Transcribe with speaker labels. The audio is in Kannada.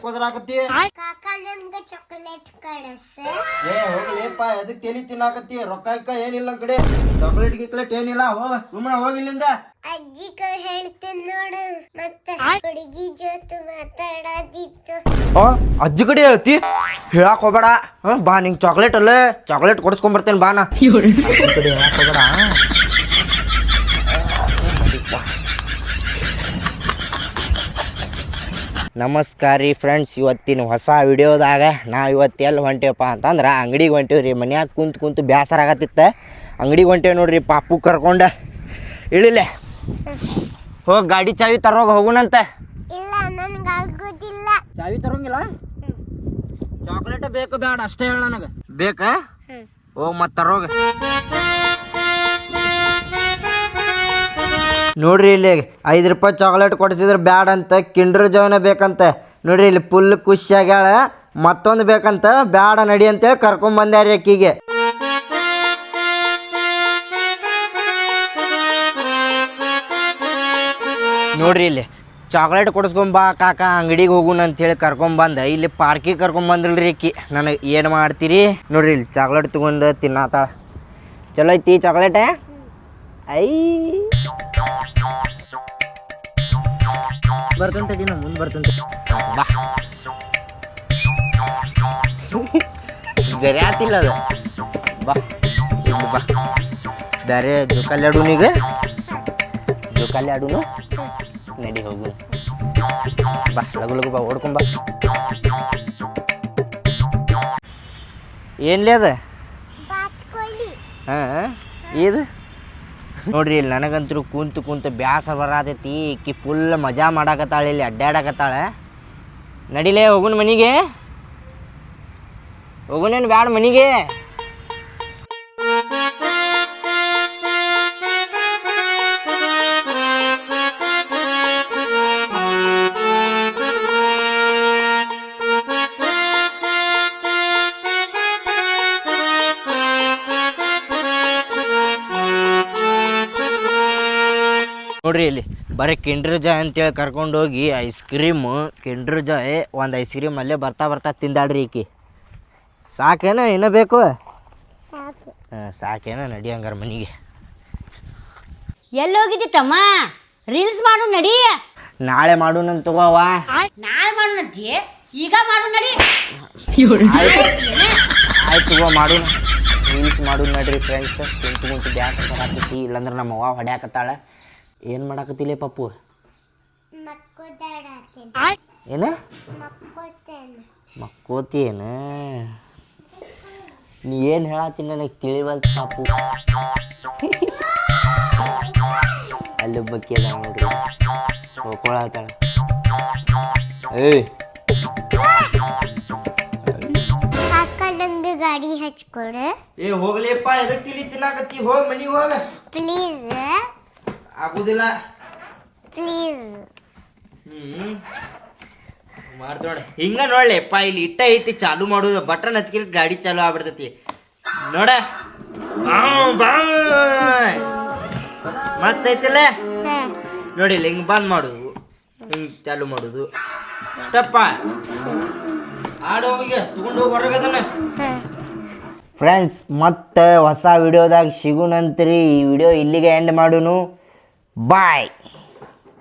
Speaker 1: ಎದಕ್ ಹೋದ್ರಾಕತ್ತಿ
Speaker 2: ಕಾಕ ನಮ್ಗೆ ಚಾಕ್ಲೇಟ್ ಕಡಸ
Speaker 1: ಏ ಹೋಗ್ಲಿಪ್ಪ ಎದಕ್ ತಲಿ ತಿನ್ನಾಕತ್ತಿ? ರೊಕ್ಕ ಇಕ್ಕ ಏನಿಲ್ಲ ಕಡೆ. ಚಾಕ್ಲೇಟ್ ಗಿಕ್ಲೇಟ್ ಏನಿಲ್ಲ ಹೋ ಸುಮ್ಮನೆ ಹೋಗಿಲ್ಲಿಂದ
Speaker 2: ಅಜ್ಜಿಗ ಹೇಳ್ತೀನಿ ನೋಡು ಮತ್ತೆ ಹುಡುಗಿ ಜೊತೆ ಮಾತಾಡೋದಿತ್ತು.
Speaker 1: ಅಜ್ಜಿ ಕಡೆ ಹೇಳ್ತಿ? ಹೇಳಕ್ ಹೋಗ್ಬೇಡ. ಹಾ ಬಾ ನಿಂಗೆ ಚಾಕ್ಲೇಟ್ ಅಲ್ಲೇ ಚಾಕ್ಲೇಟ್ ಬರ್ತೀನಿ ಬಾ ನಾ. ಅಜ್ಜಿ ಕಡೆ ಹೇಳಕ್ ಹೋಗ್ಬೇಡ. ನಮಸ್ಕಾರ ರೀ ಫ್ರೆಂಡ್ಸ್ ಇವತ್ತಿನ ಹೊಸ ವಿಡಿಯೋದಾಗ ನಾವು ಇವತ್ತು ಎಲ್ಲಿ ಹೊಂಟೇವಪ್ಪ ಅಂತಂದ್ರೆ ಅಂಗಡಿಗೆ ಹೊಂಟೇವಿ ರೀ. ಮನ್ಯಾಗ ಕುಂತು ಕುಂತು ಬೇಸರ ಆಗತ್ತಿತ್ತ. ಅಂಗಡಿಗೆ ಹೊಂಟೇವಿ ನೋಡ್ರಿ ಪಾಪು ಕರ್ಕೊಂಡು. ಇಳಿಲೆ. ಹೋಗಿ ಗಾಡಿ ಚಾವಿ ತರೋಗ ಹೋಗುಣಂತ ಚಾವಿ ತರೋಂಗಿಲ್ಲ? ಚಾಕ್ಲೇಟ್ ಬೇಕು ಬೇಡ ಅಷ್ಟೇ ಹೇಳ ನನಗೆ. ಬೇಕಾ? ಹೋಗಿ ಮತ್ತೆ ಮತ್ ತರೋಗ. ನೋಡ್ರಿ ಇಲ್ಲಿ ಐದು ರೂಪಾಯಿ ಚಾಕ್ಲೇಟ್ ಕೊಡಿಸಿದ್ರೆ ಬ್ಯಾಡ ಅಂತ ಕಿಂಡ್ರ ಜವನ ಬೇಕಂತ. ನೋಡ್ರಿ ಇಲ್ಲಿ ಫುಲ್ ಖುಷಿ ಆಗ್ಯಾಳ ಮತ್ತೊಂದು ಬೇಕಂತ, ಬ್ಯಾಡ ನಡಿ ಅಂತೇಳಿ ಕರ್ಕೊಂಡ್ ಬಂದ್ಯಾರಿ ಅಕ್ಕಿಗೆ. ನೋಡ್ರಿ ಇಲ್ಲಿ ಚಾಕ್ಲೇಟ್ ಕೊಡಿಸ್ಕೊಂಬಾ ಕಾಕ, ಅಂಗಡಿಗೆ ಹೋಗುಣ ಅಂತೇಳಿ ಕರ್ಕೊಂಬಂದ ಇಲ್ಲಿ ಪಾರ್ಕಿಗೆ ಕರ್ಕೊಂಬಂದಿಲ್ರಿ ಅಕ್ಕಿ. ನನಗೆ ಏನು ಮಾಡ್ತೀರಿ? ನೋಡ್ರಿ ಇಲ್ಲಿ ಚಾಕ್ಲೇಟ್ ತೊಗೊಂಡು ತಿನ್ನಾತಾಳ. ಚಲೋ ಐತಿ ಚಾಕ್ಲೇಟ? ಐ ಬರ್ತಂತ ನಾ ಮುಂದೆ ಬರ್ತಂತ. ಬಾ. ಜರಿ ಆತಿಲ್ಲ ಅದು. ಬಾ ಇಲ್ಲಿ ಬಾ. ಬೇರೆ ಜೋಕಾಲಿ ಆಡೋನೀಗ ಜೋಕಾಲಿ ಆಡೋನು? ನಡಿ ಹೋಗು. ಬಾ ಲಗು ಲಗು ಬಾ ಓಡ್ಕೊಂಬ ಏನ್ಲೇ ಅದ? ಹಾಂ ಇದು ನೋಡ್ರಿ, ಇಲ್ಲಿ ನನಗಂತೂ ಕುಂತು ಕುಂತು ಬ್ಯಾಸರ ಬರತೈತಿ. ಇಕ್ಕಿ ಫುಲ್ ಮಜಾ ಮಾಡಾಕತ್ತಾಳೆ, ಇಲ್ಲಿ ಅಡ್ಡಾಡಕತ್ತಾಳೆ. ನಡಿಲೇ ಹೋಗುನ್ ಮನಿಗೆ? ಹೋಗುನೇನು ಬ್ಯಾಡ ಮನಿಗೆ? ನೋಡ್ರಿ ಇಲ್ಲಿ ಬರೀ ಕಿಂಡ್ರ್ ಜಾಯ್ ಅಂತೇಳಿ ಕರ್ಕೊಂಡು ಹೋಗಿ ಐಸ್ ಕ್ರೀಮು ಕಿಂಡ್ರ್ ಜಾಯ್ ಒಂದು ಐಸ್ ಕ್ರೀಮ್ ಅಲ್ಲೇ ಬರ್ತಾ ಬರ್ತಾ ತಿಂದಾಡ್ರಿ ಈಕಿ. ಸಾಕೇನ ಇನ್ನ ಬೇಕು? ಹಾಂ ಸಾಕೇನ ನಡಿ ಹಂಗಾರ ಮನೆಗೆ.
Speaker 3: ಎಲ್ಲೋಗಿದ್ದಿ ತಮ್ಮ? ರೀಲ್ಸ್ ಮಾಡು ನಡಿ.
Speaker 1: ನಾಳೆ ಮಾಡೋಣಂತ ತಗೋವ
Speaker 3: ನಾಳೆ ಮಾಡು ನಡಿ ಈಗ ಮಾಡು ನಡಿ.
Speaker 1: ಆಯ್ತು ತಗೋ ಮಾಡು. ರೀಲ್ಸ್ ಮಾಡು ನಡ್ರಿ ಫ್ರೆಂಡ್ಸ್ ಕುಂತು ಕುಂತು ಡ್ಯಾನ್ಸ್ ಬರಾಕತ್ತಿ ಇಲ್ಲಾಂದ್ರೆ ನಮ್ಮ ಅವ್ವ ಹೊಡ್ಯಾಕತ್ತಾಳ. ಏನು ಮಾಡಾಕತ್ತಿಲ್ಲ ಪಪ್ಪು? ಏನು?
Speaker 2: ಮಕ್ಕೋತೇನೆ
Speaker 1: ನೀ ಏನು ಹೇಳತ್ತಿ ನನಗೆ ತಿಳಿವಲ್ತ ಪಾಪು. ಅಲ್ಲೊಬ್ಬಕ್ಕಿ ನೋಡ್ರಿ. ಹೋಗ್ಕೊಳತ್ತಾಳ ಏಯ್!
Speaker 2: ಗಾಡಿ ಹಚ್ಕೊಡು.
Speaker 1: ಏ ಹೋಗ್ಲಿಪ್ಪ ಎದಕ್ಕೆ ತಿಳಿ ತಿನ್ನಾಕತ್ತಿ? ಹೋಗಿ ಮನಿ ಹೋಗ.
Speaker 2: ಪ್ಲೀಸ್.
Speaker 1: ಆಗುದಿಲ್ಲ.
Speaker 2: ಪ್ಲೀಸ್
Speaker 1: ಹ್ಮ್. ಮಾಡ್ತ ನೋಡಿ ಹಿಂಗ ನೋಡ್ಲಿಪ್ಪ ಇಲ್ಲಿ ಇಟ್ಟ ಐತಿ ಚಾಲು ಮಾಡುದು ಬಟನ್ ಹತ್ಕಿರ್ ಗಾಡಿ ಚಾಲು ಆಗ್ಬಿಡ್ತೈತಿ. ನೋಡ. ಮಸ್ತ್ ಐತಿಲ್ಲ?
Speaker 2: ಹಾಂ.
Speaker 1: ನೋಡಿ ಇಲ್ಲಿ ಹಿಂಗ್ ಬಂದ್ ಮಾಡುದು. ಹಿಂಗ್ ಚಾಲು ಮಾಡುದು. ಅಷ್ಟಪ್ಪ ಆಡೋಗಿ ಹೋಗಿ ತಗೊಂಡು ಹೋಗಿ ಹೊರಗದನ ಫ್ರೆಂಡ್ಸ್ ಮತ್ತೆ ಹೊಸ ವಿಡಿಯೋದಾಗ ಸಿಗುನಂತ್ರಿ. ಈ ವಿಡಿಯೋ ಇಲ್ಲಿಗೆ ಎಂಡ್ ಮಾಡುನು. Bye.